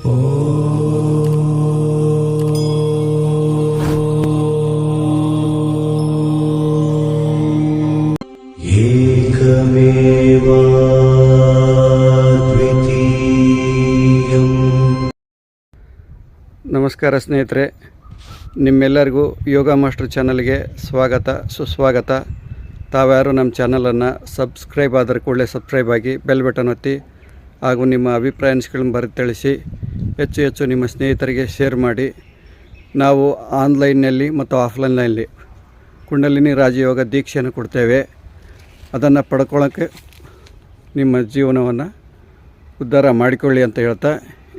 ನಮಸ್ಕಾರ ಸ್ನೇಹಿತರೆ, ನಿಮ್ಮೆಲ್ಲರಿಗೂ ಯೋಗ ಮಾಸ್ಟರ್ ಚಾನಲ್ಗೆ ಸ್ವಾಗತ, ಸುಸ್ವಾಗತ. ತಾವ್ಯಾರು ನಮ್ಮ ಚಾನಲನ್ನು ಸಬ್ಸ್ಕ್ರೈಬ್ ಆದರೆ ಕೂಡಲೇ ಸಬ್ಸ್ಕ್ರೈಬ್ ಆಗಿ ಬೆಲ್ ಬಟನ್ ಒತ್ತಿ ಹಾಗೂ ನಿಮ್ಮ ಅಭಿಪ್ರಾಯ ಅನಿಸಿಕೆಗಳನ್ನು ಬರೆದು ತಿಳಿಸಿ. ಹೆಚ್ಚು ಹೆಚ್ಚು ನಿಮ್ಮ ಸ್ನೇಹಿತರಿಗೆ ಶೇರ್ ಮಾಡಿ. ನಾವು ಆನ್ಲೈನ್ನಲ್ಲಿ ಮತ್ತು ಆಫ್ಲೈನ್ನಲ್ಲಿ ಕುಂಡಲಿನಿ ರಾಜಯೋಗ ದೀಕ್ಷೆಯನ್ನು ಕೊಡ್ತೇವೆ. ಅದನ್ನು ಪಡ್ಕೊಳ್ಳೋಕ್ಕೆ ನಿಮ್ಮ ಜೀವನವನ್ನು ಉದ್ಧಾರ ಮಾಡಿಕೊಳ್ಳಿ ಅಂತ ಹೇಳ್ತಾ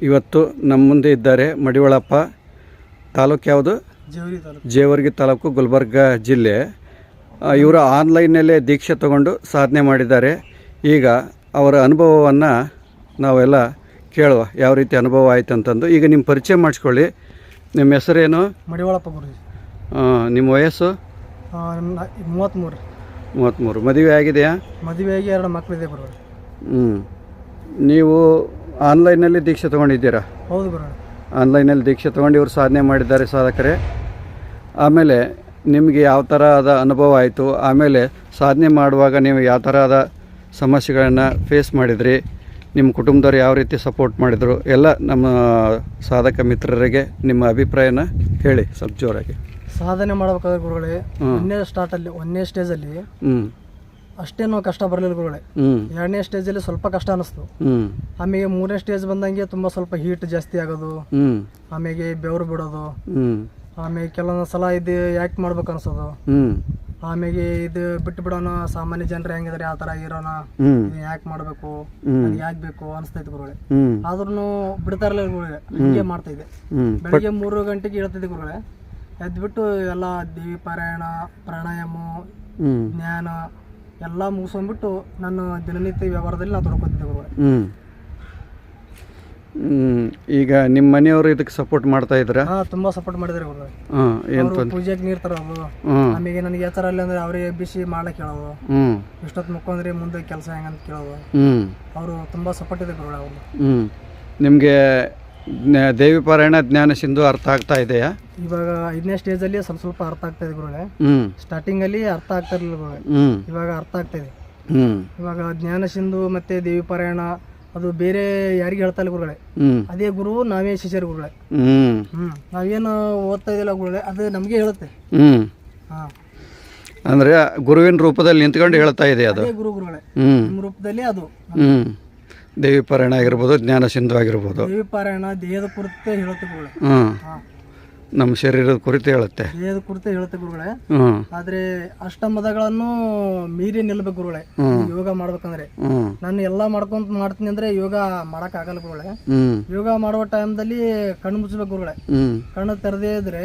ಇವತ್ತು ನಮ್ಮ ಮುಂದೆ ಇದ್ದಾರೆ ಮಡಿವಳಪ್ಪ ತಾಲೂಕು ಯಾವುದು? ಜೇವರ್ಗಿ ತಾಲೂಕು ಗುಲ್ಬರ್ಗ ಜಿಲ್ಲೆ. ಇವರು ಆನ್ಲೈನ್ನಲ್ಲೇ ದೀಕ್ಷೆ ತಗೊಂಡು ಸಾಧನೆ ಮಾಡಿದ್ದಾರೆ. ಈಗ ಅವರ ಅನುಭವವನ್ನು ನಾವೆಲ್ಲ ಕೇಳುವ ಯಾವ ರೀತಿ ಅನುಭವ ಆಯ್ತು ಅಂತಂದು. ಈಗ ನಿಮ್ಮ ಪರಿಚಯ ಮಾಡಿಸ್ಕೊಳ್ಳಿ. ನಿಮ್ಮ ಹೆಸರೇನು? ಮಡಿವಾಳಪ್ಪ ಗುರುಜಿ. ನಿಮ್ಮ ವಯಸ್ಸು? ಮೂವತ್ತ್ಮೂರು ಮೂವತ್ತ್ಮೂರು ಮದುವೆ ಆಗಿದೆಯಾ? ಮದುವೆಯಾಗಿ ಎರಡು ಮಕ್ಕಳಿದೆ ಬರೋ ಹ್ಞೂ ನೀವು ಆನ್ಲೈನಲ್ಲಿ ದೀಕ್ಷೆ ತೊಗೊಂಡಿದ್ದೀರಾ? ಹೌದು ಬರೋ ಆನ್ಲೈನಲ್ಲಿ ದೀಕ್ಷೆ ತೊಗೊಂಡು ಇವರು ಸಾಧನೆ ಮಾಡಿದ್ದಾರೆ ಸಾಧಕರೇ. ಆಮೇಲೆ ನಿಮಗೆ ಯಾವ ಥರ ಆದ ಅನುಭವ ಆಯಿತು? ಆಮೇಲೆ ಸಾಧನೆ ಮಾಡುವಾಗ ನೀವು ಯಾವ ಥರ ಆದ ಸಮಸ್ಯೆಗಳನ್ನು ಫೇಸ್ ಮಾಡಿದ್ರಿ? ನಿಮ್ಮ ಕುಟುಂಬದವ್ರು ಯಾವ ರೀತಿ ಸಪೋರ್ಟ್ ಮಾಡಿದರು ಎಲ್ಲ ನಮ್ಮ ಸಾಧಕ ಮಿತ್ರರಿಗೆ ನಿಮ್ಮ ಅಭಿಪ್ರಾಯನ ಹೇಳಿ ಸ್ವಲ್ಪ ಜೋರಾಗಿ. ಸಾಧನೆ ಮಾಡಬೇಕಾದ್ರೆ ಗುರುಗಳೇ. ಒಂದನೇ ಸ್ಟಾರ್ಟಲ್ಲಿ ಒಂದನೇ ಸ್ಟೇಜಲ್ಲಿ ಅಷ್ಟೇನು ಕಷ್ಟ ಬರಲಿಲ್ಲ ಗುರುಗಳೇ. ಎರಡನೇ ಸ್ಟೇಜಲ್ಲಿ ಸ್ವಲ್ಪ ಕಷ್ಟ ಅನಿಸ್ತು. ಆಮೇಲೆ ಮೂರನೇ ಸ್ಟೇಜ್ ಬಂದಂಗೆ ತುಂಬ ಸ್ವಲ್ಪ ಹೀಟ್ ಜಾಸ್ತಿ ಆಗೋದು. ಆಮೇಲೆ ಬೆವರು ಬಿಡೋದು. ಆಮೇಲೆ ಕೆಲವೊಂದು ಸಲ ಇದು ಯಾಕೆ ಮಾಡ್ಬೇಕು ಅನ್ಸೋದು. ಹ್ಞೂ ಆಮೇಲೆ ಇದು ಬಿಟ್ಟು ಬಿಡೋಣ ಸಾಮಾನ್ಯ ಜನರು ಹೆಂಗಿದ್ರೆ ಆ ತರ ಇರೋಣ. ಹ್ಮ್. ಯಾಕೆ ಮಾಡ್ಬೇಕು. ಯಾಕ್ ಯಾಕೆ ಬೇಕು ಅನ್ಸ್ತೈತಿ ಗುರುಗಳೇ. ಹ್ಞೂ ಆದ್ರೂ ಬಿಡ್ತಾ ಇರಲಿಲ್ಲ ಗುರುಗಳೇ ಹಂಗೆ ಮಾಡ್ತಾ ಇದ್ದೆ ಬೆಳಿಗ್ಗೆ ಮೂರು ಗಂಟೆಗೆ ಹೇಳ್ತಿದ್ದೆ ಗುರುಗಳೇ ಎದ್ಬಿಟ್ಟು ಎಲ್ಲ ದೇವಿ ಪಾರಾಯಣ ಪ್ರಾಣಾಯಾಮ ಹ್ಮ್. ಜ್ಞಾನ ಎಲ್ಲ ಮುಗಿಸ್ಕೊಂಡ್ಬಿಟ್ಟು ನನ್ನ ದಿನನಿತ್ಯ ವ್ಯವಹಾರದಲ್ಲಿ ನಾ ತೊಡ್ಕೊತಿದ್ದೆ ಗುರುಗಳೇ. ಹ್ಮ್. ಈಗ ನಿಮ್ಮ ಮನೆಯವರು ಇದಕ್ಕೆ ಸಪೋರ್ಟ್ ಮಾಡ್ತಾ ಇದ್ರ ಹಾ ತುಂಬಾ ಸಪೋರ್ಟ್ ಗುರುಗಳೇ ಹಾಂ ಏನು ಅವರು ತೊಂದ್ರೆ ಪೂಜೆಗೆ ನೀರ್ ತರೋದು. ಹ್ಞೂ ಆಮೇಲೆ ನನಗೆ ಯಾವ ಥರ ಇಲ್ಲ ಅಂದ್ರೆ ಅವರೇ ಬಿಸಿ ಮಾಡಕ್ಕೆ ಕೇಳೋದು. ಹ್ಞೂ ಇಷ್ಟೊತ್ತು ಮುಕ್ಕೊಂಡ್ರೆ ಮುಂದೆ ಕೆಲಸ ಹೆಂಗಂತ ಕೇಳೋದು. ಹ್ಞೂ ಅವರು ತುಂಬಾ ಸಪೋರ್ಟ್ ಇದೆ ಗುರುಗಳ ಅವರು ಹ್ಞೂ ನಿಮಗೆ ದೇವಿ ಪಾರಾಯಣ ಜ್ಞಾನ ಸಿಂಧು ಅರ್ಥ ಆಗ್ತಾ ಇದೆಯಾ? ಇವಾಗ ಐದನೇ ಸ್ಟೇಜಲ್ಲಿ ಸ್ವಲ್ಪ ಸ್ವಲ್ಪ ಅರ್ಥ ಆಗ್ತಾ ಇದೆ ಗುರುಗಳೇ. ಹ್ಞೂ ಸ್ಟಾರ್ಟಿಂಗಲ್ಲಿ ಅರ್ಥ ಆಗ್ತಾ ಇರಲಿಲ್ಲ ಗುರುಗಳೇ. ಹ್ಞೂ ಇವಾಗ ಅರ್ಥ ಆಗ್ತಾ ಇದೆ. ಹ್ಞೂ ಇವಾಗ ಜ್ಞಾನ ಸಿಂಧು ಮತ್ತೆ ದೇವಿ ಪಾರಾಯಣ ಅದು ಬೇರೆ ಯಾರಿಗೆ ಹೇಳ್ತಾ ಇಲ್ಲ ಗುರುಗಳೇ. ಅದೇ ಗುರು ನಾವೇ ಶಿಷ್ಯರು ಗುರುಗಳೇ. ಹ್ಮ್. ನಾವೇನು ಓದ್ತಾ ಇದೆಯಲ್ಲ ಗುರುಗಳೇ ಅದು ನಮಗೆ ಹೇಳುತ್ತೆ. ಹ್ಮ್. ಹಾ. ಅಂದರೆ ಗುರುವಿನ ರೂಪದಲ್ಲಿ ನಿಂತ್ಕೊಂಡು ಹೇಳ್ತಾ ಇದೆ ಅದು. ಅದೇ ಗುರು ಗುರುಗಳೇ. ನಿಮ್ಮ ರೂಪದಲ್ಲಿ ಅದು. ಹ್ಮ್. ದೇವಿ ಪಾರಾಯಣ ಆಗಿರ್ಬೋದು ಜ್ಞಾನ ಸಿಂಧು ಆಗಿರ್ಬೋದು. ದೇವಿ ಪಾರಾಯಣ ದೇಹದ ಕುರಿತೇ ಹೇಳುತ್ತೆ ಗುರುಗಳೇ. ಹ್ಮ್. ಹಾ. ನಮ್ಮ ಶರೀರದ ಕುರಿತು ಹೇಳುತ್ತೆ. ದೇಹದ ಕುರಿತೇ ಹೇಳುತ್ತೆ ಗುರುಗಳೇ. ಆದ್ರೆ ಆದ್ರೆ ಅಷ್ಟಮದಗಳನ್ನು ಮೀರಿ ನಿಲ್ಬೇಕು ಗುರುಗಳೇ. ಯೋಗ ಮಾಡ್ಬೇಕಂದ್ರೆ. ಹ್ಞೂ ನಾನು ಎಲ್ಲಾ ಮಾಡ್ಕೊಂತ ಮಾಡ್ತೀನಿ ಅಂದ್ರೆ ಯೋಗ ಮಾಡಕ್ ಆಗಲ್ಲ ಗುರುಗಳೇ. ಹ್ಞೂ ಯೋಗ ಮಾಡುವ ಟೈಮ್ದಲ್ಲಿ ಕಣ್ಣು ಮುಚ್ಚಬೇಕು ಗುರುಗಳೇ. ಹ್ಞೂ ಕಣ್ಣು ತೆರೆದೇ ಇದ್ರೆ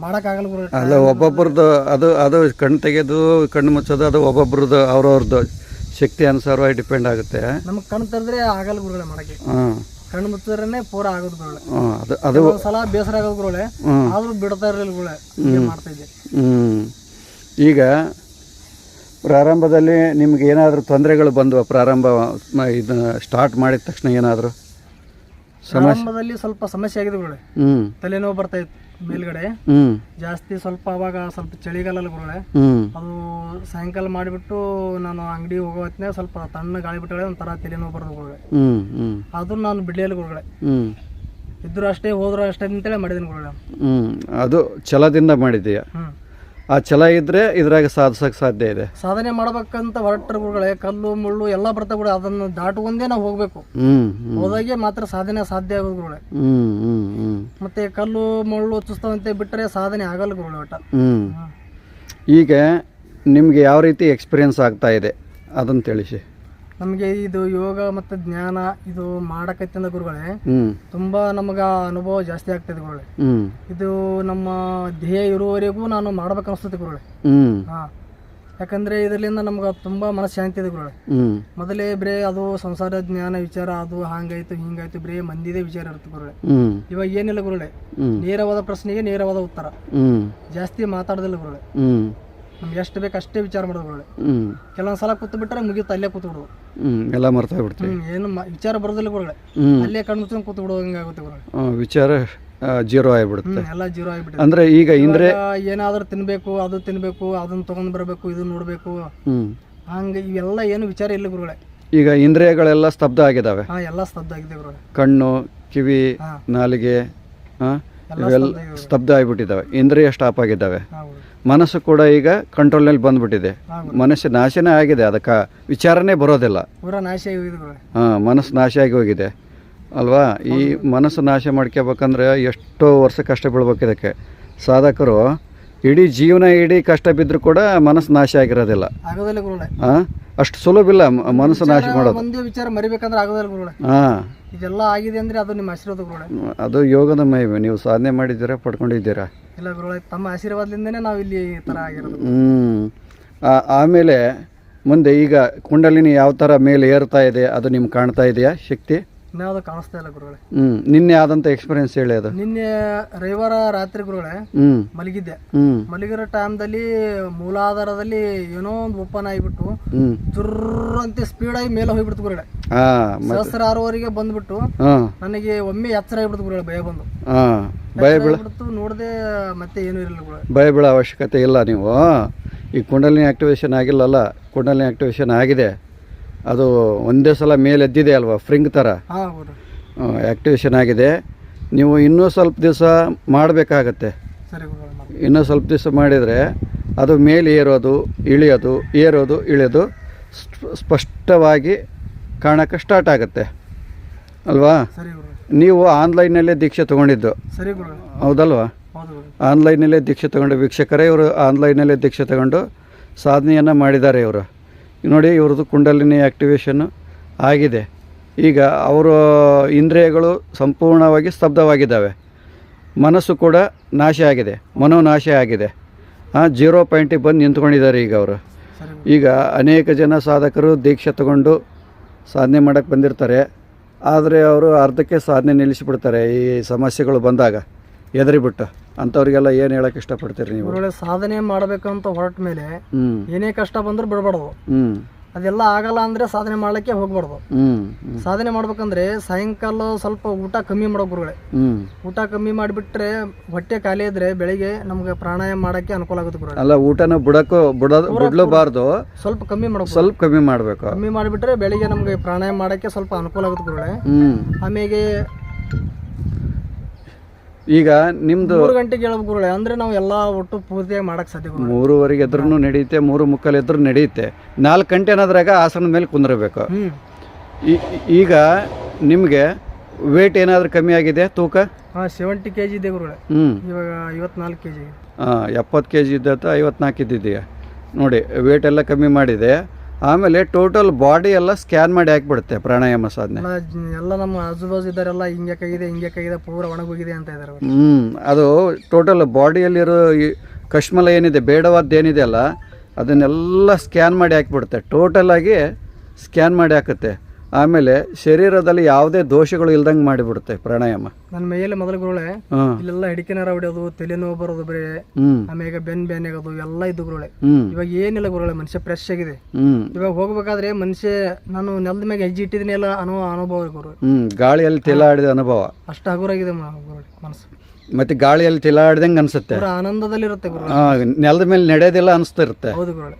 ಮಾಡಕ್ ಆಗಲ್ಲ ಗುರುಗಳೇ. ಅಲ್ಲ ಒಬ್ಬೊಬ್ರದ್ದು ಅದು ಅದು ಕಣ್ಣು ತೆಗೆದು ಕಣ್ಣು ಮುಚ್ಚೋದು ಅದು ಒಬ್ಬೊಬ್ರದ್ದು ಅವ್ರವ್ರದ್ದು ಶಕ್ತಿ ಅನುಸಾರವಾಗಿ ಡಿಪೆಂಡ್ ಆಗುತ್ತೆ. ನಮ್ಗೆ ಕಣ್ಣು ತೆರೆದ್ರೆ ಆಗಲ್ಲ ಗುರುಗಳೇ ಮಾಡಕ್ಕೆ. ಹಾಂ ಕಣ್ಣು ಮುಚ್ಚಿದ್ರೇನೆ ಪೂರ ಆಗೋದು ಗುರುಳೆ. ಅದು ಅದು ಸಲ ಬೇಸರ ಆಗೋದು ಗುರುಳೆ. ಆದ್ರೂ ಬಿಡ್ತಾ ಇರಲಿಲ್ಲ ಗುರುಳೆ ಹೀಗೆ ಮಾಡ್ತಾ ಇದ್ದೆ. ಈಗ ಪ್ರಾರಂಭದಲ್ಲಿ ನಿಮ್ಗೆ ಏನಾದರೂ ತೊಂದರೆಗಳು ಬಂದವ? ಪ್ರಾರಂಭ ಇದನ್ನ ಸ್ಟಾರ್ಟ್ ಮಾಡಿದ ತಕ್ಷಣ ಏನಾದರೂ? ಪ್ರಾರಂಭದಲ್ಲಿ ಸ್ವಲ್ಪ ಸಮಸ್ಯೆ ಆಗಿದೆ ಗುರುಗಳೇ ಹ್ಞೂ ತಲೆನೋವು ಬರ್ತಾ ಇತ್ತು. ಮೇಲ್ಗಡೆ. ಜಾಸ್ತಿ ಸ್ವಲ್ಪ ಅವಾಗ ಸ್ವಲ್ಪ ಚಳಿಗಾಲ ಬರೋಳೆ ಹ್ಞೂ ಅದು ಸಾಯಂಕಾಲ ಮಾಡಿಬಿಟ್ಟು ನಾನು ಅಂಗಡಿ ಹೋಗೋ ಹೊತ್ತಿನಾಗ ಸ್ವಲ್ಪ ತಣ್ಣ ಗಾಳಿ ಬಿಟ್ಟಳೆ ಒಂಥರ ತಲೆನೋವು ಬರೋದು ಗುರುಳೆ ಅದು ನಾನು ಬಿಡ್ಲಿಲ್ಲ ಗುರುಗಳೇ. ಹ್ಞೂ ಇದ್ರು ಅಷ್ಟೇ ಹೋದ್ರು ಅಷ್ಟೇ ಅಂತೇಳಿ ಮಾಡಿದ್ದೀನಿ ಗುರುಗಳೇ. ಹ್ಞೂ ಅದು ಛಲದಿಂದ ಮಾಡಿದೀಯ ಆ ಛಲ ಇದ್ರೆ ಇದ್ರಾಗ ಸಾಧಿಸಕ್ ಸಾಧ್ಯ ಇದೆ. ಸಾಧನೆ ಮಾಡ್ಬೇಕಂತ ಹೊರಟ್ರ ಗುರುಗಳೇ ಕಲ್ಲು ಮುಳ್ಳು ಎಲ್ಲ ಬರ್ತಾ ಕೂಡ ಅದನ್ನ ದಾಟುವಂದೇ ನಾವು ಹೋಗ್ಬೇಕು. ಹ್ಞೂ ಹೋದಾಗೆ ಮಾತ್ರ ಸಾಧನೆ ಸಾಧ್ಯ ಆಗೋದು ಗುರುಗಳೇ. ಹ್ಮ್ ಮತ್ತೆ ಕಲ್ಲು ಮುಳ್ಳು ಚುಸ್ತವಂತೆ ಬಿಟ್ಟರೆ ಸಾಧನೆ ಆಗಲ್ಲ ಗುರುಗಳೇ ಒಟ್ಟ. ಹ್ಞೂ ಈಗ ನಿಮ್ಗೆ ಯಾವ ರೀತಿ ಎಕ್ಸ್ಪೀರಿಯನ್ಸ್ ಆಗ್ತಾ ಇದೆ? ಅದನ್ನು ತಿಳಿಸಿ. ನಮಗೆ ಇದು ಯೋಗ ಮತ್ತು ಜ್ಞಾನ ಇದು ಮಾಡಕತ್ತಿಂದ ಗುರುಗಳೇ ತುಂಬಾ ನಮಗ ಅನುಭವ ಜಾಸ್ತಿ ಆಗ್ತದೆ ಗುರುಗಳೇ. ಇದು ನಮ್ಮ ಧ್ಯೇಯ ಇರುವವರೆಗೂ ನಾನು ಮಾಡ್ಬೇಕು ಅನಿಸ್ತದೆ ಗುರುಗಳೇ. ಹಾ. ಯಾಕಂದ್ರೆ ಇದರಿಂದ ನಮ್ಗೆ ತುಂಬಾ ಮನಸ್ಸು ಶಾಂತಿ ಇದೆ ಗುರುಗಳೇ. ಮೊದಲೇ ಬರೇ ಅದು ಸಂಸಾರ ಜ್ಞಾನ ವಿಚಾರ ಅದು ಹಾಂಗಾಯ್ತು ಹಿಂಗಾಯ್ತು ಬರೇ ಮಂದಿದೆ ವಿಚಾರ ಇರುತ್ತೆ ಗುರುಗಳೇ. ಇವಾಗ ಏನಿಲ್ಲ ಗುರುಗಳೇ. ನೇರವಾದ ಪ್ರಶ್ನೆಗೆ ನೇರವಾದ ಉತ್ತರ. ಜಾಸ್ತಿ ಮಾತಾಡೋದಿಲ್ಲ ಗುರುಗಳೇ. ನಮ್ಗೆ ಎಷ್ಟು ಬೇಕು ಅಷ್ಟೇ ವಿಚಾರ ಮಾಡೋದು ಗುರುಗಳೇ ಹ್ಮ್. ಕೆಲವೊಂದು ಸಲ ಕೂತು ಬಿಟ್ರೆ ಮುಗೀತು ಅಲ್ಲೇ ಕೂತು ಬಿಡೋದು ಹ್ಞೂ ಎಲ್ಲ ಮರ್ತೋಗ್ಬಿಡ್ತೀವಿ ಹ್ಮ್ ಏನು ಮ- ವಿಚಾರ ಬರೋದಿಲ್ಲ ಹ್ಞೂ ಅಲ್ಲೇ ಕಣ್ಣು ಮುಚ್ಚಿ ಕೂತು ಬಿಡೋ ಹಿಂಗಾಗುತ್ತೆ ಹ್ಮ್, ವಿಚಾರ ಜೀರೋ ಆಗಿಬಿಡುತ್ತೆ. ಹ್ಮ್ ಎಲ್ಲ ಜೀರೋ ಆಗಿಬಿಟ್ಟಿದೆ ಅಂದ್ರೆ ಈಗ ಇಂದ್ರೆ ಇವಾಗ ಏನಾದ್ರೂ ತಿನ್ಬೇಕು ಅದು ತಿನ್ಬೇಕು ಅದನ್ನ ತಗೊಂಡ್ ಬರಬೇಕು ಇದನ್ನ ನೋಡ್ಬೇಕು. ಹ್ಮ್. ಹಂಗ ಇವೆಲ್ಲ ಏನು ವಿಚಾರ ಇಲ್ಲ ಗುರುಗಳೇ. ಈಗ ಇಂದ್ರಿಯಗಳೆಲ್ಲ ಸ್ತಬ್ಧ ಆಗಿದಾವೆ. ಹಾ ಎಲ್ಲ ಸ್ತಬ್ಧ ಆಗಿದೆ ಗುರುಗಳೇ. ಕಣ್ಣು ಕಿವಿ ಹಾ. ನಾಲಿಗೆ ಎಲ್ಲ ಇವೆಲ್ಲ ಸ್ತಬ್ಧ ಆಗಿಬಿಟ್ಟಿದ್ದಾವೆ ಇಂದ್ರಿಯ ಸ್ಟಾಪ್ ಆಗಿದ್ದಾವೆ. ಹಾ. ಮನಸ್ಸು ಕೂಡ ಈಗ ಕಂಟ್ರೋಲ್ನಲ್ಲಿ ಬಂದ್ಬಿಟ್ಟಿದೆ. ಮನಸ್ಸು ನಾಶನೇ ಆಗಿದೆ ಅದಕ್ಕೆ ವಿಚಾರನೇ ಬರೋದಿಲ್ಲ. ಪೂರಾ ನಾಶ ಹಾಂ ಮನಸ್ಸು ನಾಶ ಆಗಿ ಹೋಗಿದೆ. ಅಲ್ವಾ? ಈ ಮನಸ್ಸು ನಾಶ ಮಾಡ್ಕೋಬೇಕಂದ್ರೆ ಎಷ್ಟೋ ವರ್ಷ ಕಷ್ಟ ಬೀಳ್ಬೇಕು ಇದಕ್ಕೆ. ಸಾಧಕರು ಇಡೀ ಜೀವನ ಇಡೀ ಕಷ್ಟ ಬಿದ್ದರೂ ಕೂಡ ಮನಸ್ಸು ನಾಶ ಆಗಿರೋದಿಲ್ಲ. ಆಗೋದಿಲ್ಲ ಗುರುಗಳೇ. ಹಾಂ ಅಷ್ಟು ಸುಲಭಿಲ್ಲ ಮ- ಮನಸ್ಸು ನಾಶ ಮಾಡೋದು. ಒಂದೇ ವಿಚಾರ ಮರಿಬೇಕಂದ್ರೆ ಆಗೋದಿಲ್ಲ ಗುರುಗಳೇ. ಹಾಂ. ಇದೆಲ್ಲ ಆಗಿದೆ ಅಂದ್ರೆ ಅದು ನಿಮ್ಮ ಆಶೀರ್ವಾದ ಗುರುಗಳೇ. ಅದು ಯೋಗದ ಮಹಿಮೆ. ನೀವು ಸಾಧನೆ ಮಾಡಿದ್ದೀರಾ ಪಡ್ಕೊಂಡಿದ್ದೀರಾ? ಇಲ್ಲ ಗುರುಗಳೇ ತಮ್ಮ ಆಶೀರ್ವಾದದಿಂದನೇ ನಾವು ಇಲ್ಲಿ ಈ ತರ ಆಗಿರೋದು. ಹ್ಞೂ ಆಮೇಲೆ ಮುಂದೆ ಈಗ ಕುಂಡಲಿನಿ ಯಾವ ಥರ ಮೇಲೆ ಏರ್ತಾ ಇದೆ ಅದು ನಿಮ್ಗೆ ಕಾಣ್ತಾ ಇದೆಯಾ ಶಕ್ತಿ? ಇನ್ಯಾವುದು ಕಾಣಿಸ್ತಾ ಇಲ್ಲ ಗುರುಗಳೇ. ಹ್ಮ್ ನಿನ್ನೆ ಆದಂತ ಎಕ್ಸ್ಪೀರಿಯನ್ಸ್ ಹೇಳಿ ಅದು. ನಿನ್ನೆ ರವಿವಾರ ರಾತ್ರಿ ಗುರುಗಳೇ ಹ್ಮ್. ಮಲಗಿದ್ದೆ. ಹ್ಮ್. ಮಲಗಿರೋ ಟೈಮ್ದಲ್ಲಿ ಮೂಲಾಧಾರದಲ್ಲಿ ಏನೋ ಒಂದು ಓಪನ್ ಆಗಿಬಿಟ್ಟು ಜುರ್ರ್ ಅಂತ ಸ್ಪೀಡ್ ಆಗಿ ಮೇಲೆ ಹೋಗ್ಬಿಡ್ತು ಗುರುಗಳೇ. ಹಾಂ ಸಹಸ್ರಾರುವರೆಗೆ ಬಂದ್ಬಿಟ್ಟು ಹಾಂ. ನನಗೆ ಒಮ್ಮೆ ಎಚ್ಚರ ಆಗ್ಬಿಡ್ತು ಗುರುಗಳೇ ಭಯ ಬಂದು. ಆ ಭಯ ಬೀಳ ಬಿಡ್ತು ನೋಡದೆ ಮತ್ತೆ ಏನು ಇರಲಿಲ್ಲ ಗುರುಗಳೇ. ಭಯ ಬೀಳೋ ಅವಶ್ಯಕತೆ ಇಲ್ಲ ನೀವು. ಈ ಕುಂಡಲಿನಿ ಆ್ಯಕ್ಟಿವೇಶನ್ ಆಗಿಲ್ಲಲ್ಲ ಕುಂಡಲಿನಿ ಆ್ಯಕ್ಟಿವೇಶನ್ ಆಗಿದೆ. ಅದು ಒಂದೇ ಸಲ ಮೇಲೆ ಎದ್ದಿದೆ ಅಲ್ವಾ ಫ್ರಿಂಗ್ ಥರ ಆ್ಯಕ್ಟಿವೇಶನ್ ಆಗಿದೆ. ನೀವು ಇನ್ನೂ ಸ್ವಲ್ಪ ದಿವಸ ಮಾಡಬೇಕಾಗತ್ತೆ. ಇನ್ನೂ ಸ್ವಲ್ಪ ದಿವಸ ಮಾಡಿದರೆ ಅದು ಮೇಲೆ ಏರೋದು ಇಳಿಯೋದು ಏರೋದು ಇಳಿಯೋದು ಸ್ಪ- ಸ್ಪಷ್ಟವಾಗಿ ಕಾಣೋಕ್ಕೆ ಸ್ಟಾರ್ಟ್ ಆಗುತ್ತೆ. ಅಲ್ವಾ? ನೀವು ಆನ್ಲೈನಲ್ಲೇ ದೀಕ್ಷೆ ತೊಗೊಂಡಿದ್ದು. ಹೌದಲ್ವಾ? ಆನ್ಲೈನಲ್ಲೇ ದೀಕ್ಷೆ ತೊಗೊಂಡು ವೀಕ್ಷಕರೇ ಇವರು ಆನ್ಲೈನಲ್ಲೇ ದೀಕ್ಷೆ ತಗೊಂಡು ಸಾಧನೆಯನ್ನು ಮಾಡಿದ್ದಾರೆ ಇವರು. ನೋಡಿ ಇವ್ರದ್ದು ಕುಂಡಲಿನಿ ಆ್ಯಕ್ಟಿವೇಶನ್ನು ಆಗಿದೆ. ಈಗ ಅವರ ಇಂದ್ರಿಯಗಳು ಸಂಪೂರ್ಣವಾಗಿ ಸ್ತಬ್ಧವಾಗಿದ್ದಾವೆ. ಮನಸ್ಸು ಕೂಡ ನಾಶ ಆಗಿದೆ. ಮನೋನಾಶ ಆಗಿದೆ. ಜೀರೋ ಪಾಯಿಂಟಿಗೆ ಬಂದು ನಿಂತ್ಕೊಂಡಿದ್ದಾರೆ ಈಗ ಅವರು. ಈಗ ಅನೇಕ ಜನ ಸಾಧಕರು ದೀಕ್ಷೆ ತಗೊಂಡು ಸಾಧನೆ ಮಾಡೋಕ್ಕೆ ಬಂದಿರ್ತಾರೆ. ಆದರೆ ಅವರು ಅರ್ಧಕ್ಕೆ ಸಾಧನೆ ನಿಲ್ಲಿಸಿಬಿಡ್ತಾರೆ ಈ ಸಮಸ್ಯೆಗಳು ಬಂದಾಗ. ಎದರಿಬಿಟ್ಟು ಅಂಥವ್ರಿಗೆಲ್ಲ ಏನು ಹೇಳಕ್ ಇಷ್ಟಪಡ್ತೀರಿ ನೀವು? ಸಾಧನೆ ಮಾಡ್ಬೇಕಂತ ಹೊರಟ ಮೇಲೆ ಏನೇ ಕಷ್ಟ ಬಂದರೂ ಬಿಡಬಾರ್ದು. ಅದೆಲ್ಲ ಆಗಲ್ಲ ಅಂದ್ರೆ ಸಾಧನೆ ಮಾಡ್ಲಿಕ್ಕೆ ಹೋಗ್ಬಾರ್ದು. ಸಾಧನೆ ಮಾಡ್ಬೇಕಂದ್ರೆ ಸಾಯಂಕಾಲ ಸ್ವಲ್ಪ ಊಟ ಕಮ್ಮಿ ಮಾಡೋ ಗುರುಗಳೇ. ಊಟ ಕಮ್ಮಿ ಮಾಡಿಬಿಟ್ರೆ ಹೊಟ್ಟೆ ಖಾಲಿ ಇದ್ರೆ ಬೆಳಿಗ್ಗೆ ನಮ್ಗೆ ಪ್ರಾಣಾಯಾಮ ಮಾಡಕ್ಕೆ ಅನುಕೂಲ ಆಗುತ್ತೆ ಗುರುಗಳೇ. ಅಲ್ಲ ಊಟನ ಬುಡಕ ಬಿಡೋದು ಬಿಡ್ಲಬಾರ್ದು ಸ್ವಲ್ಪ ಕಮ್ಮಿ ಮಾಡಬೇಕು ಸ್ವಲ್ಪ ಕಮ್ಮಿ ಮಾಡಬೇಕು. ಕಮ್ಮಿ ಮಾಡಿಬಿಟ್ರೆ ಬೆಳಿಗ್ಗೆ ನಮ್ಗೆ ಪ್ರಾಣಾಯಾಮ ಮಾಡಕ್ಕೆ ಸ್ವಲ್ಪ ಅನುಕೂಲ ಆಗುತ್ತೆ ಗುರುಗಳೇ. ಆಮೇಲೆ ಈಗ ನಿಮ್ದು ಮೂರು ಗಂಟೆಗೆ ಹೇಳ್ಬೇಕು ಗುರುಗಳೇ ಅಂದ್ರೆ ನಾವು ಎಲ್ಲ ಒಟ್ಟು ಪೂರ್ತಿಯಾಗಿ ಮಾಡಕ್ ಸಾಧ್ಯ ಗುರುಗಳೇ ಮೂರುವರೆಗೆ ಎದ್ರೂ ನಡೆಯುತ್ತೆ ಮೂರು ಮುಕ್ಕಲ್ ಎದ್ರೂ ನಡೆಯುತ್ತೆ. ನಾಲ್ಕು ಗಂಟೆ ಅನ್ನೋದ್ರಾಗ ಆಸನದ ಮೇಲೆ ಕುಂದಿರಬೇಕು. ಹ್ಮ್. ಈ- ಈಗ ನಿಮಗೆ ವೇಟ್ ಏನಾದ್ರೂ ಕಮ್ಮಿ ಆಗಿದೆ ತೂಕ? ಹಾ ಸೆವೆಂಟಿ ಕೆ ಜಿ ಇದೆ ಗುರುಗಳೇ ಹ್ಞೂ ಇವಾಗ ಐವತ್ನಾಲ್ಕು ಕೆ ಜಿ ಎಪ್ಪತ್ತು ಕೆ ಜಿ ಇದ್ದತ್ತ ಐವತ್ನಾಲ್ಕು ಇದ್ದಿದೆಯಾ? ನೋಡಿ ವೇಟ್ ಎಲ್ಲ ಕಮ್ಮಿ ಮಾಡಿದೆ. ಆಮೇಲೆ ಟೋಟಲ್ ಬಾಡಿ ಎಲ್ಲ ಸ್ಕ್ಯಾನ್ ಮಾಡಿ ಹಾಕ್ಬಿಡುತ್ತೆ ಪ್ರಾಣಾಯಾಮ ಸಾಧನೆ. ಎಲ್ಲ ನಮ್ಮ ಆಜು ಬಾಜು ಇದ್ದಾರೆಲ್ಲ ಹಿಂಗ್ಯಾಕಾಗಿದೆ ಹಿಂಗ್ಯಾಕಾಗಿದೆ ಪೂರ ಒಣಗೋಗಿದೆ ಅಂತ ಇದ್ದಾರೆ ಅವ್ರು. ಹ್ಞೂ ಅದು ಟೋಟಲ್ ಬಾಡಿಯಲ್ಲಿರೋ ಈ ಕಶ್ಮಲ ಏನಿದೆ ಬೇಡವಾದ್ದು ಏನಿದೆ ಅಲ್ಲ ಅದನ್ನೆಲ್ಲ ಸ್ಕ್ಯಾನ್ ಮಾಡಿ ಹಾಕ್ಬಿಡುತ್ತೆ. ಆಗಿ ಸ್ಕ್ಯಾನ್ ಮಾಡಿ ಹಾಕುತ್ತೆ. ಆಮೇಲೆ ಶರೀರದಲ್ಲಿ ಯಾವುದೇ ದೋಷಗಳು ಇಲ್ದಂಗೆ ಮಾಡಿಬಿಡುತ್ತೆ ಪ್ರಾಣಾಯಾಮ. ನನ್ನ ಮೈಯಲ್ಲಿ ಮೊದಲು ಗುರುಳೆ ಹಾಂ. ಇಲ್ಲೆಲ್ಲ ಹಿಡಿಕೆ ನರ ಹೊಡೆಯೋದು ತಲೆನೋವು ಬರೋದು ಬರೀ ಹ್ಞೂ ಆಮೇಲೆ ಬೆನ್ ಬೆನ್ ಆಗೋದು ಎಲ್ಲ ಇದ್ದು ಗುರುಳೆ ಹ್ಞೂ ಇವಾಗ ಏನಿಲ್ಲ ಗುರುಳೆ ಮನುಷ್ಯ ಫ್ರೆಶ್ ಆಗಿದೆ. ಹ್ಞೂ ಇವಾಗ ಹೋಗ್ಬೇಕಾದ್ರೆ ಮನುಷ್ಯ ನಾನು ನೆಲದ ಮ್ಯಾಗ ಹೆಜ್ಜೆ ಇಟ್ಟಿದ್ದೀನಿ ಎಲ್ಲ ಅನುಭವ ಅನುಭವ ಗುರು ಹ್ಞೂ ಗಾಳಿಯಲ್ಲಿ ತಿಲಾಡಿದ ಅನುಭವ. ಅಷ್ಟು ಹಗುರಾಗಿದೆ ಮ- ಮನಸ್ಸು. ಮತ್ತು ಗಾಳಿಯಲ್ಲಿ ತಿಲಾಡ್ದಂಗೆ ಅನಿಸುತ್ತೆ. ಆನಂದದಲ್ಲಿ ಆನಂದದಲ್ಲಿರುತ್ತೆ ಗುರು ನೆಲದ ಮೇಲೆ ನಡೆಯೋದಿಲ್ಲ ಅನಿಸ್ತಿರುತ್ತೆ. ಹೌದು ಗುರುಳೆ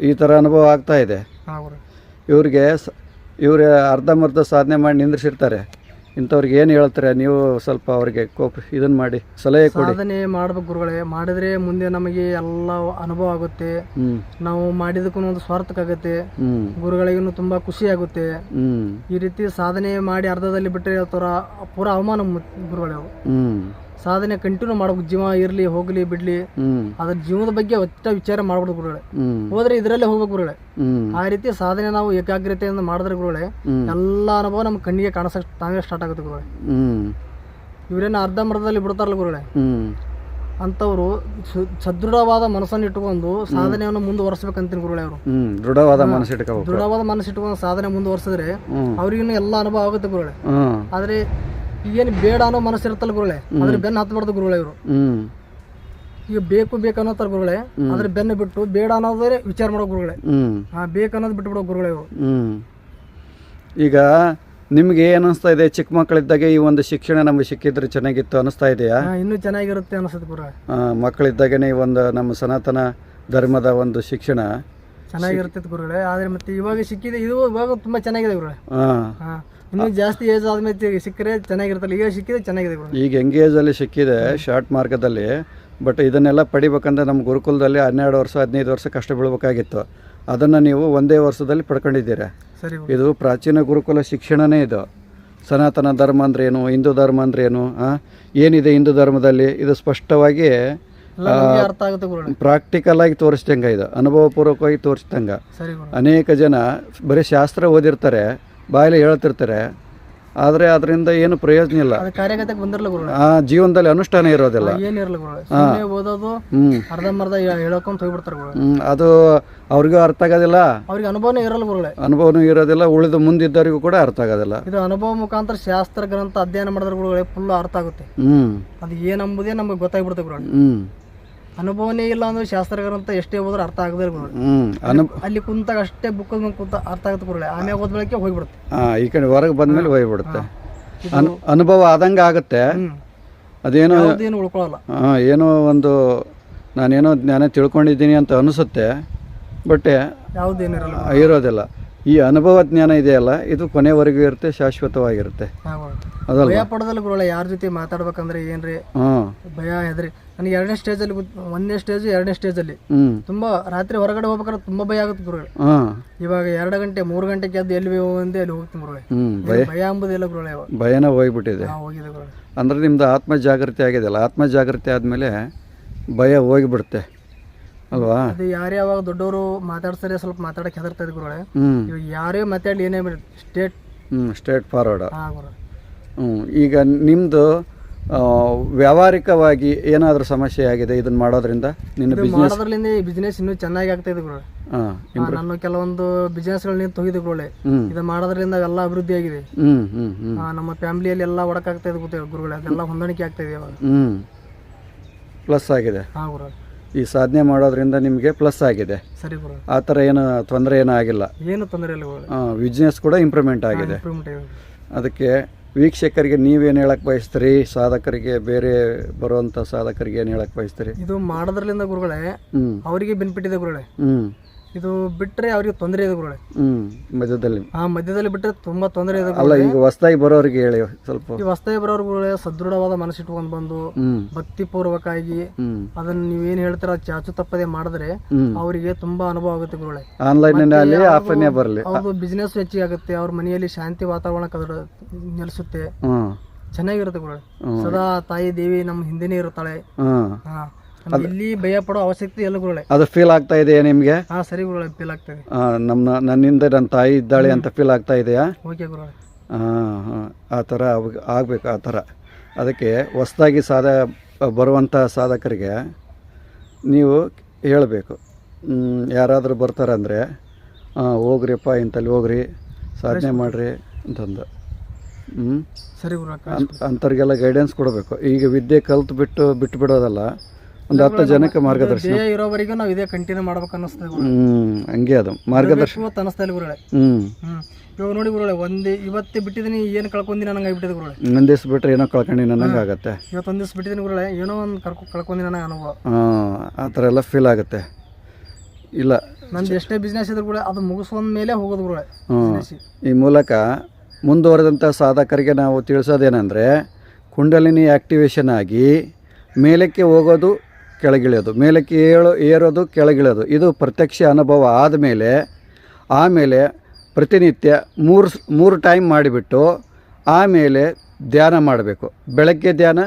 ಈ ಥರ ಅನುಭವ ಆಗ್ತಾ ಇದೆ. ಹಾ ಗುರು ಇವ್ರಿಗೆ ಸ ಇವ್ರು ಅರ್ಧಂಬರ್ಧ ಸಾಧನೆ ಮಾಡಿ ನಿಂದ್ರಿಸಿರ್ತಾರೆ. ಇಂಥವ್ರಿಗೆ ಏನು ಹೇಳ್ತಾರೆ? ನೀವು ಸ್ವಲ್ಪ ಅವ್ರಿಗೆ ಕೋಪ ಇದನ್ನು ಮಾಡಿ ಸಲಹೆ ಕೊಡಿ. ಸಾಧನೆ ಮಾಡ್ಬೇಕು ಗುರುಗಳೇ. ಮಾಡಿದ್ರೆ ಮುಂದೆ ನಮಗೆ ಎಲ್ಲ ಅನುಭವ ಆಗುತ್ತೆ. ಹ್ಞೂ ನಾವು ಮಾಡಿದಕ್ಕೂ ಒಂದು ಸ್ವಾರ್ಥಕ್ಕಾಗುತ್ತೆ ಹ್ಞೂ ಗುರುಗಳಿಗೂ ತುಂಬಾ ಖುಷಿ ಆಗುತ್ತೆ. ಹ್ಞೂ ಈ ರೀತಿ ಸಾಧನೆ ಮಾಡಿ ಅರ್ಧದಲ್ಲಿ ಬಿಟ್ಟರೆ ಹೇಳ್ತಾರ ಪೂರ ಅವಮಾನ ಮು- ಗುರುಗಳೇ ಅವು. ಹ್ಞೂ ಸಾಧನೆ ಕಂಟಿನ್ಯೂ ಮಾಡ್ಬೇಕು ಜೀವ ಇರ್ಲಿ ಹೋಗ್ಲಿ ಬಿಡ್ಲಿ ಅದ್ರ ಜೀವನದ ಬಗ್ಗೆ ಒಟ್ಟ ವಿಚಾರ ಮಾಡ್ಬಾರ್ದು ಗುರುಗಳೇ. ಹೋದ್ರೆ ಇದ್ರಲ್ಲೇ ಹೋಗ್ಬೇಕು ಗುರುಗಳೇ. ಆ ರೀತಿ ಸಾಧನೆ ನಾವು ಏಕಾಗ್ರತೆಯಿಂದ ಮಾಡಿದ್ರೆ ಗುರುಗಳೇ ಎಲ್ಲಾ ಅನುಭವ ನಮ್ಮ ಕಣ್ಣಿಗೆ ಕಾಣಿಸಕ್ ತಾವೇ ಸ್ಟಾರ್ಟ್ ಆಗುತ್ತೆ ಗುರುಗಳೇ. ಇವರೇನ ಅರ್ಧ ಅರ್ಧಂಬರ್ಧದಲ್ಲಿ ಬಿಡ್ತಾರಲ್ಲ ಗುರುಗಳೇ. ಅಂತವ್ರು ಸದೃಢವಾದ ಮನಸ್ಸನ್ನು ಇಟ್ಕೊಂಡು ಸಾಧನೆಯನ್ನು ಮುಂದುವರಿಸ್ಬೇಕಂತೀನಿ ಗುರುಗಳೇ ಅವರು. ದೃಢವಾದ ಮನಸ್ಸು ಇಟ್ಕೋಬೇಕು. ದೃಢವಾದ ಮನಸ್ಸು ಇಟ್ಕೊಂಡು ಸಾಧನೆ ಮುಂದುವರ್ಸಿದ್ರೆ ಅವ್ರಿಗಿನ್ನೂ ಎಲ್ಲ ಅನುಭವ ಆಗುತ್ತೆ ಗುರುಗಳೇ. ಆದ್ರೆ ಈಗೇನು ಬೇಡ ಅನ್ನೋ ಮನಸ್ಸು ಇರುತ್ತಲ್ಲ ಗುರುಗಳೇ? ಅದ್ರ ಬೆನ್ನ ಹತ್ಬಾರ್ದು ಗುರುಳೆ ಇವರು. ಈಗ ಬೇಕು ಬೇಕು ಅನ್ನೋತಾರ ಗುರುಗಳೇ ಅದ್ರ ಬೆನ್ನ ಬಿಟ್ಟು ಬೇಡ ಅನ್ನೋದೇ ವಿಚಾರ ಮಾಡೋ ಗುರುಗಳೇ. ಹ್ಞೂ ಹಾ ಬೇಕು ಅನ್ನೋದು ಬಿಟ್ಟು ಬಿಡೋ ಗುರುಗಳೇ ಇವರು. ಈಗ ನಿಮ್ಗೆ ಏನು ಅನಿಸ್ತಾ ಇದೆ? ಚಿಕ್ಕ ಮಕ್ಕಳಿದ್ದಾಗ ಈ ಒಂದು ಶಿಕ್ಷಣ ನಮ್ಗೆ ಸಿಕ್ಕಿದ್ರೆ ಚೆನ್ನಾಗಿತ್ತು ಅನಿಸ್ತಾ ಇದೆಯಾ? ಹಾ, ಇನ್ನೂ ಚೆನ್ನಾಗಿರುತ್ತೆ ಅನಿಸುತ್ತೆ ಗುರು ಆ, ಮಕ್ಕಳಿದ್ದಾಗನೇ ಈ ಒಂದು ನಮ್ಮ ಸನಾತನ ಧರ್ಮದ ಒಂದು ಶಿಕ್ಷಣ ಚೆನ್ನಾಗಿರುತ್ತೆ ಗುರುಗಳೇ ಆದ್ರೆ ಮತ್ತೆ ಇವಾಗ ಸಿಕ್ಕಿದೆ ಇದು ಇವಾಗ ತುಂಬಾ ಚೆನ್ನಾಗಿದೆ ಗುರುಗಳೇ. ಹಾಂ. ಹಾ. ಇನ್ನೂ ಜಾಸ್ತಿ ಏಜ್ ಆದ್ಮೇಲೆ ಸಿಕ್ಕರೆ ಚೆನ್ನಾಗಿರ್ತಲ್ಲ ಈಗ ಸಿಕ್ಕಿದೆ ಚೆನ್ನಾಗಿದೆ ಈಗ ಈಗ ಎಂಗೇಜಲ್ಲಿ ಸಿಕ್ಕಿದೆ ಶಾರ್ಟ್ ಮಾರ್ಗದಲ್ಲಿ ಬಟ್ ಇದನ್ನೆಲ್ಲ ಪಡಿಬೇಕಂದ್ರೆ ನಮ್ಮ ಗುರುಕುಲದಲ್ಲಿ ಹನ್ನೆರಡು ವರ್ಷ ಹದಿನೈದು ವರ್ಷ ಕಷ್ಟ ಬೀಳ್ಬೇಕಾಗಿತ್ತು. ಅದನ್ನು ನೀವು ಒಂದೇ ವರ್ಷದಲ್ಲಿ ಪಡ್ಕೊಂಡಿದ್ದೀರಾ? ಸರಿ ಇದು ಪ್ರಾಚೀನ ಗುರುಕುಲ ಶಿಕ್ಷಣನೇ ಇದು. ಸನಾತನ ಧರ್ಮ ಅಂದ್ರೇನು ಏನು ಹಿಂದೂ ಧರ್ಮ ಅಂದ್ರೇನು ಏನು ಏನಿದೆ ಹಿಂದೂ ಧರ್ಮದಲ್ಲಿ? ಇದು ಸ್ಪಷ್ಟವಾಗಿ ಪ್ರಾಕ್ಟಿಕಲ್ ಆಗಿ ತೋರಿಸ್ದಂಗೆ ಇದು ಅನುಭವಪೂರ್ವಕವಾಗಿ ತೋರಿಸ್ದಂಗೆ. ಅನೇಕ ಜನ ಬರೀ ಶಾಸ್ತ್ರ ಓದಿರ್ತಾರೆ ಬಾಯಲ್ಲಿ ಹೇಳ್ತಿರ್ತಾರೆ. ಆದರೆ ಅದರಿಂದ ಏನು ಪ್ರಯೋಜನ ಇಲ್ಲ. ಅದು ಕಾರ್ಯಗತಕ್ಕೆ ಬಂದಿರಲ್ಲ ಆ ಜೀವನದಲ್ಲಿ ಅನುಷ್ಠಾನ ಇರೋದಿಲ್ಲ. ಏನಿರಲ್ಲ ಓದೋದು ಅರ್ಧಂಬರ್ಧ ಹೇಳಕೊಂತ ಹೋಗ್ಬಿಡ್ತಾರೆ ಅದು ಅವ್ರಿಗೂ ಅರ್ಥ ಆಗೋದಿಲ್ಲ. ಅವ್ರಿಗೆ ಅನುಭವನೇ ಇರಲ್ಲ ಗುರುಗಳೇ. ಅನುಭವನೂ ಇರೋದಿಲ್ಲ ಉಳಿದು ಮುಂದಿದ್ದವರಿಗೂ ಕೂಡ ಅರ್ಥ ಆಗೋದಿಲ್ಲ. ಇದು ಅನುಭವ ಮುಖಾಂತರ ಶಾಸ್ತ್ರ ಗ್ರಂಥ ಅಧ್ಯಯನ ಮಾಡಿದ್ರೆ ಗುರುಗಳೇ ಫುಲ್ ಅರ್ಥ ಆಗುತ್ತೆ. ಹ್ಮ್. ಅದು ಏನಂಬುದೇ ನಮಗೆ ಗೊತ್ತಾಗ್ಬಿಡುತ್ತೆ ಗುರುಗಳೇ. ಹ್ಞೂ ಅನುಭವನೇ ಇಲ್ಲ ಅಂದ್ರೆ ಶಾಸ್ತ್ರ ಗ್ರಂಥ ಎಷ್ಟೇ ಓದ್ರೆ ಅರ್ಥ ಆಗದೇ ಅನು ಅಲ್ಲಿ ಕುಂತಾಗ ಅಷ್ಟೇ ಬುಕ್ ಮೇಲೆ ಕುಂತ ಅರ್ಥ ಆಗುತ್ತೆ ಕೂಡ ಆಮೇಲೆ ಹೋದ ಬೆಳಗ್ಗೆ ಹೋಗ್ಬಿಡುತ್ತೆ. ಹಾಂ ಈ ಕಡೆ ಹೊರಗೆ ಬಂದಮೇಲೆ ಹೋಗ್ಬಿಡುತ್ತೆ. ಅನು ಅನುಭವ ಆದಂಗೆ ಆಗುತ್ತೆ. ಅದೇನೋ ಯಾವುದೇನು ಉಳ್ಕೊಳ್ಳಲ್ಲ ಏನೋ ಒಂದು ನಾನೇನೋ ಜ್ಞಾನ ತಿಳ್ಕೊಂಡಿದ್ದೀನಿ ಅಂತ ಅನಿಸುತ್ತೆ. ಬಟ್ ಯಾವುದೇನಿರಲ್ಲ ಇರೋದಿಲ್ಲ. ಈ ಅನುಭವ ಜ್ಞಾನ ಇದೆಯಲ್ಲ ಇದು ಕೊನೆವರೆಗೂ ಇರುತ್ತೆ ಶಾಶ್ವತವಾಗಿರುತ್ತೆ. ಅದಲ್ಲ ಭಯ ಪಡೋದಲ್ಲ ಗುರುಗಳೇ ಯಾರ ಜೊತೆ ಮಾತಾಡ್ಬೇಕಂದ್ರೆ ಏನ್ರಿ? ಭಯ ಹೆದ್ರಿ ನನಗೆ ಎರಡನೇ ಸ್ಟೇಜಲ್ಲಿ ಒಂದನೇ ಸ್ಟೇಜ್ ಎರಡನೇ ಸ್ಟೇಜಲ್ಲಿ ಅಲ್ಲಿ. ತುಂಬಾ ರಾತ್ರಿ ಹೊರಗಡೆ ಹೋಗ್ಬೇಕಾದ್ರೆ ತುಂಬಾ ಭಯ ಆಗುತ್ತೆ ಗುರುಗಳು. ಇವಾಗ ಎರಡು ಗಂಟೆ ಮೂರು ಗಂಟೆಗೆ ಎದ್ದು ಎಲ್ಲಿ ಹೋಗಂದೆ ಅಲ್ಲಿ ಹೋಗ್ತೀನಿ ಗುರುಗಳೇ. ಭಯ ಎಂಬುದಿಲ್ಲ ಗುರುಗಳೇ ಭಯನ ಹೋಗಿಬಿಟ್ಟಿದೆ. ಹೋಗಿದೆ ಗುರುಗಳೇ. ಅಂದರೆ ನಿಮ್ಮದು ಆತ್ಮ ಜಾಗೃತಿ ಆಗಿದೆಯಲ್ಲ ಆತ್ಮ ಜಾಗೃತಿ ಆದಮೇಲೆ ಭಯ ಹೋಗಿಬಿಡುತ್ತೆ. ಅಲ್ವಾ? ಅದು ಯಾರೇ ಅವಾಗ ದೊಡ್ಡವರು ಮಾತಾಡ್ತಾರೆ ಸ್ವಲ್ಪ ಮಾತಾಡಕ್ಕೆ ಹೆದರ್ತಾ ಇದ್ರು ಗುರುಗಳೇ. ಇವಾಗ ಯಾರೇ ಮಾತಾಡಲಿ ಏನೇ ಬಿಡುತ್ತೆ ಸ್ಟೇಟ್ ಹ್ಞೂ ಸ್ಟ್ರೇಟ್ ಫಾರ್ವರ್ಡ್ ಹ್ಞೂ ಈಗ ನಿಮ್ಮದು ವ್ಯಾವಹಾರಿಕವಾಗಿ ಏನಾದರೂ ಸಮಸ್ಯೆ ಆಗಿದೆ ಇದನ್ನು ಮಾಡೋದ್ರಿಂದ ನಿನ್ನ ಇದು ಬಿಸ್ನೆಸ್ ಮಾಡೋದ್ರಲ್ಲಿಂದ ಈ ಬಿಸ್ನೆಸ್ ಇನ್ನೂ ಚೆನ್ನಾಗಿ ಆಗ್ತಾ ಇದೆ ಹಾಂ ಹಾ, ನಾನು ಕೆಲವೊಂದು ಬಿಸ್ನೆಸ್ಗಳು ನಿಂತು ಹೋಗಿದೆ ಗುರುಗಳೇ. ಹ್ಞೂ ಇದು ಮಾಡೋದ್ರಿಂದ ಎಲ್ಲ ಅಭಿವೃದ್ಧಿ ಆಗಿದೆ. ಹ್ಞೂ ಹ್ಞೂ ಹ್ಞೂ ನಮ್ಮ ಫ್ಯಾಮಿಲಿಯಲ್ಲಿ ಎಲ್ಲ ಒಡಕಾಗ್ತಾ ಇದೆ ಗುರುಗಳೇ ಅದೆಲ್ಲ ಹೊಂದಾಣಿಕೆ ಆಗ್ತಾ ಇದೆ ಇವಾಗ. ಹ್ಞೂ ಪ್ಲಸ್ ಆಗಿದೆ. ಹಾ ಗುರು ಈ ಸಾಧನೆ ಮಾಡೋದ್ರಿಂದ ನಿಮಗೆ ಪ್ಲಸ್ ಆಗಿದೆ. ಸರಿ ಗುರು ಆ ಥರ ಏನು ತೊಂದರೆ ಏನೂ ಆಗಿಲ್ಲ. ಏನು ತೊಂದರೆ ಇಲ್ಲ ಗುರುಗಳೇ. ಬಿಸ್ನೆಸ್ ಕೂಡ ಇಂಪ್ರೂವ್ಮೆಂಟ್ ಆಗಿದೆ. ಇಂಪ್ರೂವ್ಮೆಂಟ್ ಆಗಿದೆ. ಅದಕ್ಕೆ ವೀಕ್ಷಕರಿಗೆ ನೀವೇನು ಹೇಳಕ್ಕೆ ಬಯಸ್ತೀರಿ? ಸಾಧಕರಿಗೆ ಬೇರೆ ಬರುವಂಥ ಸಾಧಕರಿಗೆ ಏನು ಹೇಳಕ್ಕೆ ಬಯಸ್ತೀರಿ? ಇದು ಮಾಡೋದ್ರಲ್ಲಿಂದ ಗುರುಗಳೇ ಅವರಿಗೆ ಬೆನಿಫಿಟ್ ಇದೆ ಗುರುಗಳೇ. ಹ್ಞೂ ಇದು ಬಿಟ್ರೆ ಅವ್ರಿಗೆ ತೊಂದರೆ ಇದೆ ಗುರುಗಳೇ. ಹ್ಮ್ ಮಧ್ಯದಲ್ಲಿ. ಆ ಮಧ್ಯದಲ್ಲಿ ಬಿಟ್ರೆ ತುಂಬಾ ತೊಂದರೆ ಇದೆ ಅಲ್ಲ ಈಗ ಹೊಸ್ದಾಗಿ ಬರೋರಿಗೆ ಹೇಳಿ ಸ್ವಲ್ಪ. ಈ ಹೊಸದಾಗಿ ಬರೋರು ಗುರುಗಳೇ ಸದೃಢವಾದ ಮನಸ್ಸಿಟ್ಕೊಂಡ್ ಬಂದು ಭಕ್ತಿ ಪೂರ್ವಕ ಆಗಿ ಅದನ್ನ ನೀವ್ ಏನ್ ಅದ್ ಚಾಚು ತಪ್ಪದೆ ಮಾಡಿದ್ರೆ ಅವರಿಗೆ ತುಂಬಾ ಅನುಭವ ಆಗುತ್ತೆ ಗುರುಗಳೇ. ಆನ್ಲೈನ್ ಆಫ್ಲೈನ್ ಬರಲಿ. ಅವ್ರದ್ದು ಬಿಸ್ನೆಸ್ ಹೆಚ್ಚಿಗೆ ಆಗುತ್ತೆ ಅವ್ರ ಮನೆಯಲ್ಲಿ ಶಾಂತಿ ವಾತಾವರಣ ಕದಡ ನೆಲೆಸುತ್ತೆ. ಚೆನ್ನಾಗಿರುತ್ತೆ ಗುರುಗಳೇ. ಸದಾ ತಾಯಿ ದೇವಿ ನಮ್ಮ ಹಿಂದೆನೇ ಇರುತ್ತಾಳೆ. ಹಾ. ಎಲ್ಲಿ ಭಯ ಪಡೋ ಅವಶ್ಯಕತೆ ಎಲ್ಲ ಗುರುಳೆ ಅದು ಫೀಲ್ ಆಗ್ತಾ ಇದೆಯಾ ನಿಮಗೆ? ಹಾ ಸರಿ ಗುರುಳೆ ಫೀಲ್ ಆಗ್ತದೆ ನಮ್ಮ ನನ್ನಿಂದ ನನ್ನ ತಾಯಿ ಇದ್ದಾಳೆ ಅಂತ ಫೀಲ್ ಆಗ್ತಾ ಇದೆಯಾ? ಓಕೆ ಗುರುಳೆ ಹಾಂ ಹಾಂ ಆ ಥರ ಆಗಬೇಕು ಆ ಥರ. ಅದಕ್ಕೆ ಹೊಸ್ದಾಗಿ ಸಾಧ ಬರುವಂಥ ಸಾಧಕರಿಗೆ ನೀವು ಹೇಳಬೇಕು. ಯಾರಾದರೂ ಬರ್ತಾರಂದರೆ ಹಾಂ ಹೋಗ್ರಿಪ್ಪ ಇಂಥಲ್ಲಿ ಹೋಗ್ರಿ ಸಾಧನೆ ಮಾಡಿರಿ ಅಂತಂದು. ಹ್ಞೂ ಸರಿ ಅಂಥವ್ರಿಗೆಲ್ಲ ಗೈಡೆನ್ಸ್ ಕೊಡಬೇಕು. ಈಗ ವಿದ್ಯೆ ಕಲ್ತು ಬಿಟ್ಟು ಬಿಟ್ಟು ಬಿಡೋದಲ್ಲ ಒಂದು ಹತ್ತು ಜನಕ್ಕೆ ಮಾರ್ಗದರ್ಶನ. ಇರೋವರೆಗೂ ನಾವು ಇದೇ ಕಂಟಿನ್ಯೂ ಮಾಡ್ಬೇಕು ಅನ್ನಿಸ್ತದೆ ಹ್ಞೂ ಹಂಗೆ ಅದು. ಮಾರ್ಗದರ್ಶನ. ಇವತ್ತು ಇಲ್ಲ ಗುರುಗಳೇ. ಹ್ಞೂ ಹ್ಮ್. ಇವಾಗ ನೋಡಿ ಗುರುಳೆ ಒಂದೇ ಇವತ್ತೇ ಬಿಟ್ಟಿದ್ದೀನಿ ಏನು ಕಳ್ಕೊಂದಿನ ನಂಗೆ ಆಗ್ಬಿಟ್ಟಿದೆ ಗುರುಗಳೇ. ಇನ್ನೊಂದು ದಿವ್ಸ ಬಿಟ್ಟರೆ ಏನೋ ಕಳ್ಕೊಂಡು ನನಗೆ ಆಗುತ್ತೆ. ಇವತ್ತೊಂದು ದಿವಸ ಬಿಟ್ಟಿದ್ದೀನಿ ಗುರುಗಳೇ ಏನೋ ಒಂದು ಕರ್ಕೊ ಕಳ್ಕೊಂದಿನ ನನಗೆ ಅನುಭವ. ಹಾಂ ಆ ಥರ ಎಲ್ಲ ಫೀಲ್ ಆಗುತ್ತೆ. ಇಲ್ಲ. ನಂದು ಎಷ್ಟೇ ಬಿಸ್ನೆಸ್ ಇದ್ರು ಕೂಡ ಅದು ಮುಗಿಸ್ಕೊಂಡ ಮೇಲೆ ಹೋಗೋದು ಗುರುಗಳೇ ಹ್ಞೂ ಈ ಮೂಲಕ ಮುಂದುವರೆದಂಥ ಸಾಧಕರಿಗೆ ನಾವು ತಿಳಿಸೋದೇನೆಂದರೆ ಕುಂಡಲಿನಿ ಆ್ಯಕ್ಟಿವೇಶನ್ ಆಗಿ ಮೇಲಕ್ಕೆ ಹೋಗೋದು ಕೆಳಗಿಳಿಯೋದು, ಮೇಲಕ್ಕೆ ಏಳು, ಏರೋದು ಕೆಳಗಿಳಿಯೋದು, ಇದು ಪ್ರತ್ಯಕ್ಷ ಅನುಭವ ಆದಮೇಲೆ, ಆಮೇಲೆ ಪ್ರತಿನಿತ್ಯ ಮೂರು ಮೂರು ಟೈಮ್ ಮಾಡಿಬಿಟ್ಟು ಆಮೇಲೆ ಧ್ಯಾನ ಮಾಡಬೇಕು. ಬೆಳಗ್ಗೆ ಧ್ಯಾನ,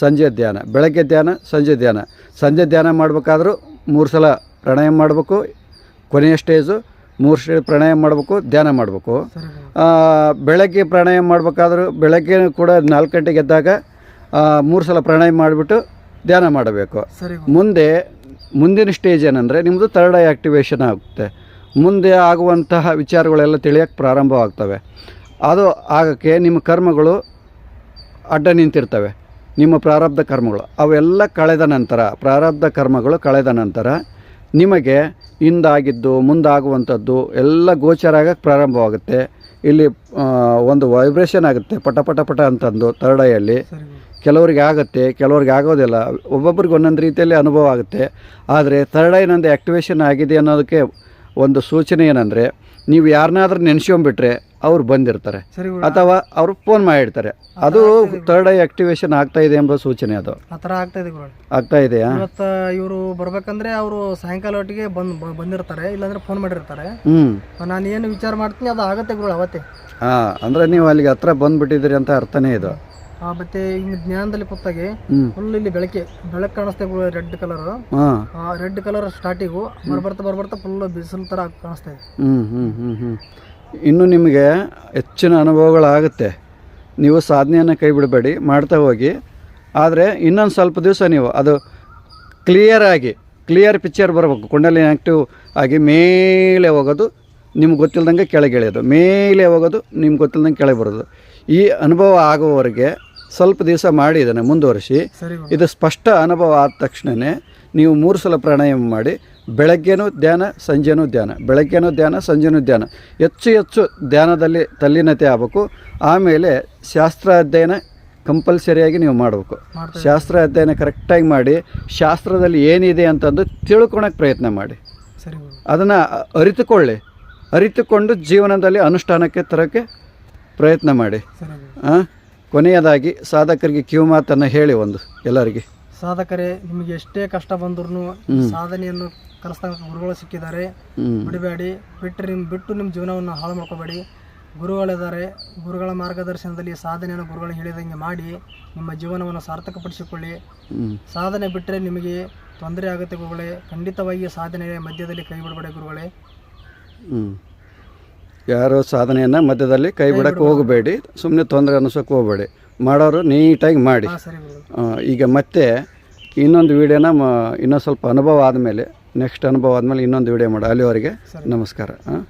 ಸಂಜೆ ಧ್ಯಾನ. ಬೆಳಗ್ಗೆ ಧ್ಯಾನ, ಸಂಜೆ ಧ್ಯಾನ. ಸಂಜೆ ಧ್ಯಾನ ಮಾಡಬೇಕಾದ್ರೂ ಮೂರು ಸಲ ಪ್ರಾಣಾಯಾಮ ಮಾಡಬೇಕು. ಕೊನೆಯ ಸ್ಟೇಜು ಮೂರು ಸ್ಟೇಜ್ ಪ್ರಾಣಾಯಾಮ ಮಾಡಬೇಕು, ಧ್ಯಾನ ಮಾಡಬೇಕು. ಬೆಳಗ್ಗೆ ಪ್ರಾಣಾಯಾಮ ಮಾಡಬೇಕಾದ್ರೂ ಬೆಳಗ್ಗೆ ಕೂಡ ನಾಲ್ಕು ಗಂಟೆಗೆ ಎದ್ದಾಗ ಮೂರು ಸಲ ಪ್ರಾಣಾಯಾಮ ಮಾಡಿಬಿಟ್ಟು ಧ್ಯಾನ ಮಾಡಬೇಕು. ಮುಂದೆ ಮುಂದಿನ ಸ್ಟೇಜ್ ಏನಂದರೆ ನಿಮ್ಮದು ಥರ್ಡ್ ಐ ಆ್ಯಕ್ಟಿವೇಶನ್ ಆಗುತ್ತೆ. ಮುಂದೆ ಆಗುವಂತಹ ವಿಚಾರಗಳೆಲ್ಲ ತಿಳಿಯೋಕ್ಕೆ ಪ್ರಾರಂಭವಾಗ್ತವೆ. ಅದು ಆಗೋಕ್ಕೆ ನಿಮ್ಮ ಕರ್ಮಗಳು ಅಡ್ಡ ನಿಂತಿರ್ತವೆ. ನಿಮ್ಮ ಪ್ರಾರಬ್ಧ ಕರ್ಮಗಳು. ಅವೆಲ್ಲ ಕಳೆದ ನಂತರ ಪ್ರಾರಬ್ಧ ಕರ್ಮಗಳು ಕಳೆದ ನಂತರ ನಿಮಗೆ ಹಿಂದಾಗಿದ್ದು ಮುಂದಾಗುವಂಥದ್ದು ಎಲ್ಲ ಗೋಚರ ಆಗಕ್ಕೆ ಪ್ರಾರಂಭವಾಗುತ್ತೆ. ಇಲ್ಲಿ ಒಂದು ವೈಬ್ರೇಷನ್ ಆಗುತ್ತೆ ಪಟ ಪಟ ಪಟ ಅಂತಂದು ಥರ್ಡ್ ಐಯಲ್ಲಿ ಕೆಲವರಿಗೆ ಆಗುತ್ತೆ ಕೆಲವ್ರಿಗೆ ಆಗೋದಿಲ್ಲ. ಒಬ್ಬೊಬ್ರಿಗೆ ಒಂದೊಂದು ರೀತಿಯಲ್ಲಿ ಅನುಭವ ಆಗುತ್ತೆ. ಆದರೆ ಥರ್ಡ್ ಐ ನಂದು ಆ್ಯಕ್ಟಿವೇಶನ್ ಆಗಿದೆ ಅನ್ನೋದಕ್ಕೆ ಒಂದು ಸೂಚನೆ ಏನಂದರೆ ನೀವು ಯಾರನ್ನಾದ್ರೂ ನೆನೆಸ್ಕೊಂಬಿಟ್ರೆ ಅವ್ರು ಬಂದಿರ್ತಾರೆ. ಅಥವಾ ಅವರು ಫೋನ್ ಮಾಡಿರ್ತಾರೆ. ಅದು ಥರ್ಡ್ ಐ ಆಕ್ಟಿವೇಶನ್ ಆಗ್ತಾ ಇದೆ ಎಂಬ ಸೂಚನೆ ಅದು. ಆಗ್ತಾ ಇದೆ ಆಗ್ತಾ ಇದೆಯಾ? ಇವತ್ತು ಇವರು ಬರ್ಬೇಕಂದ್ರೆ ಅವರು ಸಾಯಂಕಾಲ ಒಟ್ಟಿಗೆ ಬಂದ್ ಬ- ಬಂದಿರ್ತಾರೆ ಇಲ್ಲಾಂದ್ರೆ ಫೋನ್ ಮಾಡಿರ್ತಾರೆ. ಹ್ಞೂ ನಾನು ಏನು ವಿಚಾರ ಮಾಡ್ತೀನಿ ಅದು ಆಗತ್ತೆ ಗುರು ಅವತ್ತೇ. ಹಾ ಅಂದ್ರೆ ನೀವು ಅಲ್ಲಿಗೆ ಹತ್ರ ಬಂದ್ಬಿಟ್ಟಿದ್ರಿ ಅಂತ ಅರ್ಥನೇ ಇದು. ಆ, ಮತ್ತೆ ಹಿಂಗೆ ಜ್ಞಾನದಲ್ಲಿ ಕೊತ್ತಾಗಿ ಫುಲ್ ಇಲ್ಲಿ ಬೆಳಕೆ ಬೆಳಕ್ ಕಾಣಿಸ್ತಾ ಗುರು ರೆಡ್ ಕಲರ್ ಆ ರೆಡ್ ಕಲರ್ ಸ್ಟಾರ್ಟಿಂಗು ಬರ್ಬರ್ತಾ ಬರ್ಬರ್ತಾ ಫುಲ್ ಬಿಸಿಲು ತರ ಕಾಣಿಸ್ತಾ ಇದೆ. ಹ್ಮ್ ಹ್ಮ್ ಹ್ಮ್ ಹ್ಞೂ ಇನ್ನು ನಿಮಗೆ ಹೆಚ್ಚಿನ ಅನುಭವಗಳಾಗುತ್ತೆ. ನೀವು ಸಾಧನೆಯನ್ನು ಕೈ ಬಿಡಬೇಡಿ ಮಾಡ್ತಾ ಹೋಗಿ. ಆದರೆ ಇನ್ನೊಂದು ಸ್ವಲ್ಪ ದಿವಸ ನೀವು ಅದು ಕ್ಲಿಯರಾಗಿ ಕ್ಲಿಯರ್ ಪಿಕ್ಚರ್ ಬರಬೇಕು. ಕುಂಡಲಿ ಆ್ಯಕ್ಟಿವ್ ಆಗಿ ಮೇಲೆ ಹೋಗೋದು ನಿಮ್ಗೆ ಗೊತ್ತಿಲ್ದಂಗೆ ಕೆಳಗೆ ಇಳಿಯೋದು ಮೇಲೆ ಹೋಗೋದು ನಿಮ್ಗೆ ಗೊತ್ತಿಲ್ದಂಗೆ ಕೆಳಗೆ ಬರೋದು. ಈ ಅನುಭವ ಆಗುವವರೆಗೆ ಸ್ವಲ್ಪ ದಿವಸ ಮಾಡಿ ಇದನ್ನು ಮುಂದುವರಿಸಿ. ಇದು ಸ್ಪಷ್ಟ ಅನುಭವ ಆದ ತಕ್ಷಣವೇ ನೀವು ಮೂರು ಸಲ ಪ್ರಾಣಾಯಾಮ ಮಾಡಿ ಬೆಳಗ್ಗೆನೂ ಧ್ಯಾನ ಸಂಜೆನೂ ಧ್ಯಾನ. ಬೆಳಗ್ಗೆನೂ ಧ್ಯಾನ ಸಂಜೆನೂ ಧ್ಯಾನ. ಹೆಚ್ಚು ಹೆಚ್ಚು ಧ್ಯಾನದಲ್ಲಿ ತಲ್ಲೀನತೆ ಆಗಬೇಕು. ಆಮೇಲೆ ಶಾಸ್ತ್ರ ಅಧ್ಯಯನ ಕಂಪಲ್ಸರಿಯಾಗಿ ನೀವು ಮಾಡಬೇಕು. ಶಾಸ್ತ್ರ ಅಧ್ಯಯನ ಕರೆಕ್ಟಾಗಿ ಮಾಡಿ ಶಾಸ್ತ್ರದಲ್ಲಿ ಏನಿದೆ ಅಂತಂದು ತಿಳ್ಕೊಳಕ್ಕೆ ಪ್ರಯತ್ನ ಮಾಡಿ. ಅದನ್ನು ಅರಿತುಕೊಳ್ಳಿ. ಅರಿತುಕೊಂಡು ಜೀವನದಲ್ಲಿ ಅನುಷ್ಠಾನಕ್ಕೆ ತರೋಕ್ಕೆ ಪ್ರಯತ್ನ ಮಾಡಿ. ಹಾಂ? ಕೊನೆಯದಾಗಿ ಸಾಧಕರಿಗೆ ಕಿವು ಮಾತನ್ನು ಹೇಳಿ ಒಂದು ಎಲ್ಲರಿಗೆ. ಸಾಧಕರೇ ನಿಮಗೆ ಎಷ್ಟೇ ಕಷ್ಟ ಬಂದ್ರು ಸಾಧನೆಯನ್ನು ಕಲಿಸ್ತಕ್ಕ ಗುರುಗಳು ಸಿಕ್ಕಿದ್ದಾರೆ. ಬಿಡಬೇಡಿ. ಬಿಟ್ಟರೆ ನಿಮ್ಮ ಬಿಟ್ಟು ನಿಮ್ಮ ಜೀವನವನ್ನು ಹಾಳು ಮಾಡ್ಕೋಬೇಡಿ. ಗುರುಗಳಿದ್ದಾರೆ ಗುರುಗಳ ಮಾರ್ಗದರ್ಶನದಲ್ಲಿ ಸಾಧನೆಯನ್ನು ಗುರುಗಳು ಹೇಳಿದಂಗೆ ಮಾಡಿ ನಿಮ್ಮ ಜೀವನವನ್ನು ಸಾರ್ಥಕಪಡಿಸಿಕೊಳ್ಳಿ. ಸಾಧನೆ ಬಿಟ್ಟರೆ ನಿಮಗೆ ತೊಂದರೆ ಆಗುತ್ತೆ ಗುರುಗಳೇ. ಖಂಡಿತವಾಗಿ ಸಾಧನೆ ಮಧ್ಯದಲ್ಲಿ ಕೈ ಬಿಡಬೇಡಿ ಗುರುಗಳೇ. ಯಾರು ಯಾರೋ ಸಾಧನೆಯನ್ನು ಮಧ್ಯದಲ್ಲಿ ಕೈ ಬಿಡಕ್ಕೆ ಹೋಗಬೇಡಿ. ಸುಮ್ಮನೆ ತೊಂದರೆ ಅನ್ನಿಸೋಕೆ ಹೋಗಬೇಡಿ. ಮಾಡೋರು ನೀಟಾಗಿ ಮಾಡಿ. ಈಗ ಮತ್ತೆ ಇನ್ನೊಂದು ವೀಡಿಯೋನ ಮ ಇನ್ನೊಂದು ಸ್ವಲ್ಪ ಅನುಭವ ಆದಮೇಲೆ ನೆಕ್ಸ್ಟ್ ಅನುಭವ ಆದಮೇಲೆ ಇನ್ನೊಂದು ವಿಡಿಯೋ ಮಾಡಿ ಅಲ್ಲಿವರೆಗೆ ನಮಸ್ಕಾರ. ಹಾಂ?